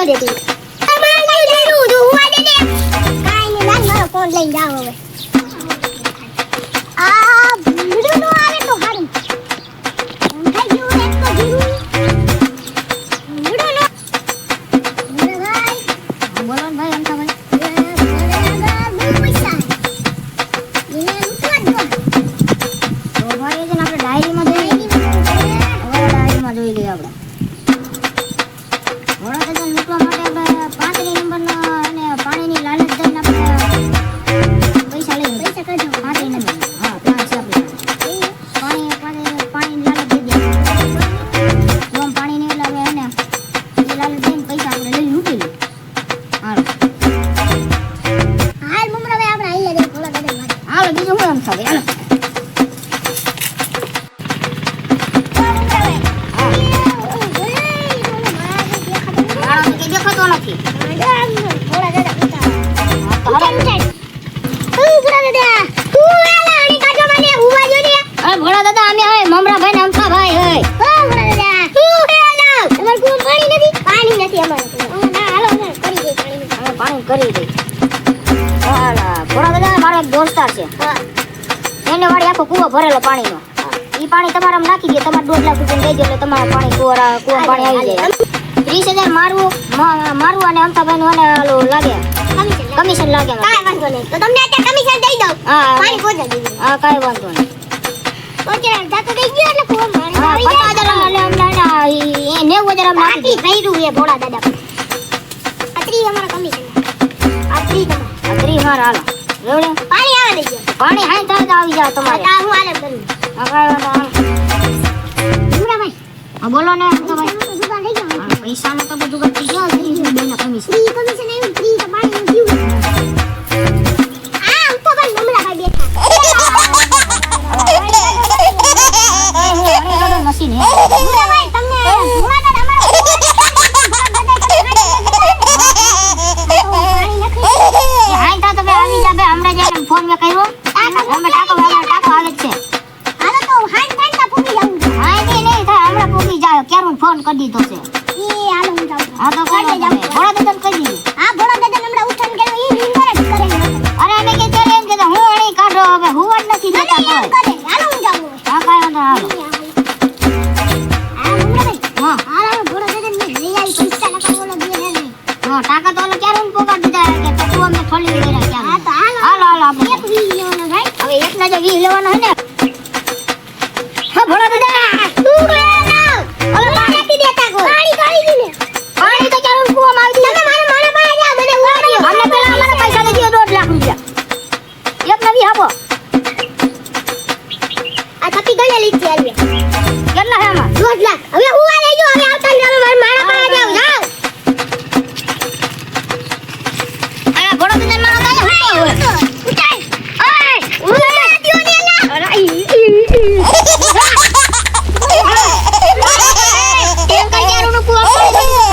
જોવા દેતી તમારે નહીં લેવું જોવા દેતી કાઈ નહીં લાગ મારો ફોન લઈને જાવ હવે. હોલસ્ટાર છે. એને વાળી આખો કૂવો ભરેલો પાણીનો. એ પાણી તમારા નાખી દે તમારે દોઢ લાખ રૂપિયા દેજો એટલે તમારા પાણી કુવા કુવા પાણી આવી જાય. ત્રીસ હજાર મારવું મારવું અને અમતાભાઈ નું અને લાગે. કમિશન લાગે કાંઈ વાંધો નહીં. તો તમને અત્યારે કમિશન દઈ દઉં. હા પાણી પહોંચા દીધું. હા કાંઈ વાંધો નહીં. નેવું હજાર નાખી એ ભોળા દાદા અત્રી અમારા કમિશન. અત્રી પાણી હાઈ તરત આવી જાવ તમારે તારું આલે ભાઈ હા બોલો ને તો ભાઈ પૈસાનું તો બધું કઈ ગયો કમિશન આ તો કોણ બોલા દે તમ કહી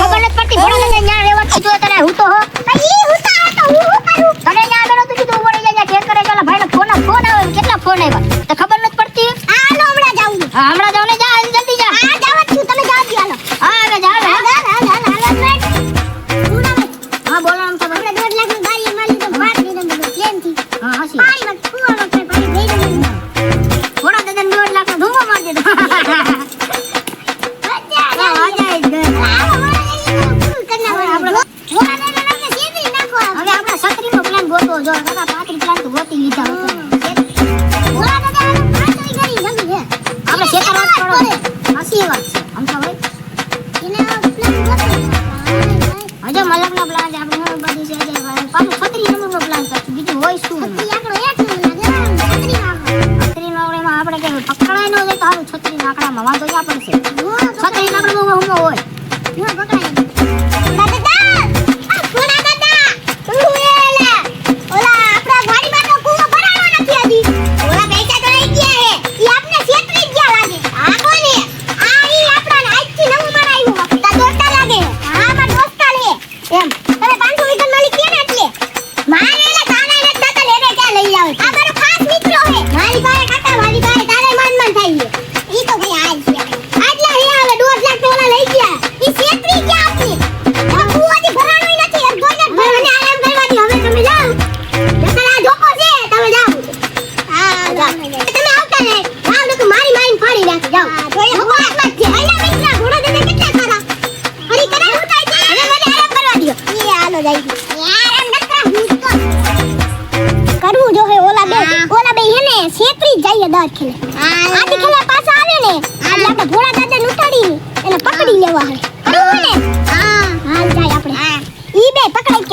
ખબર નથી પડતી. ફોન ફોન કેટલા ફોન આવ્યા? તો ખબર નથી પડતી? હમણાં જાઉં હમણાં જાઉં Patrick Lantuwa, Tili Daw.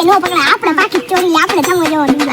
નો આપણે બાકી ચોરી આપણે જમવા જવાનું.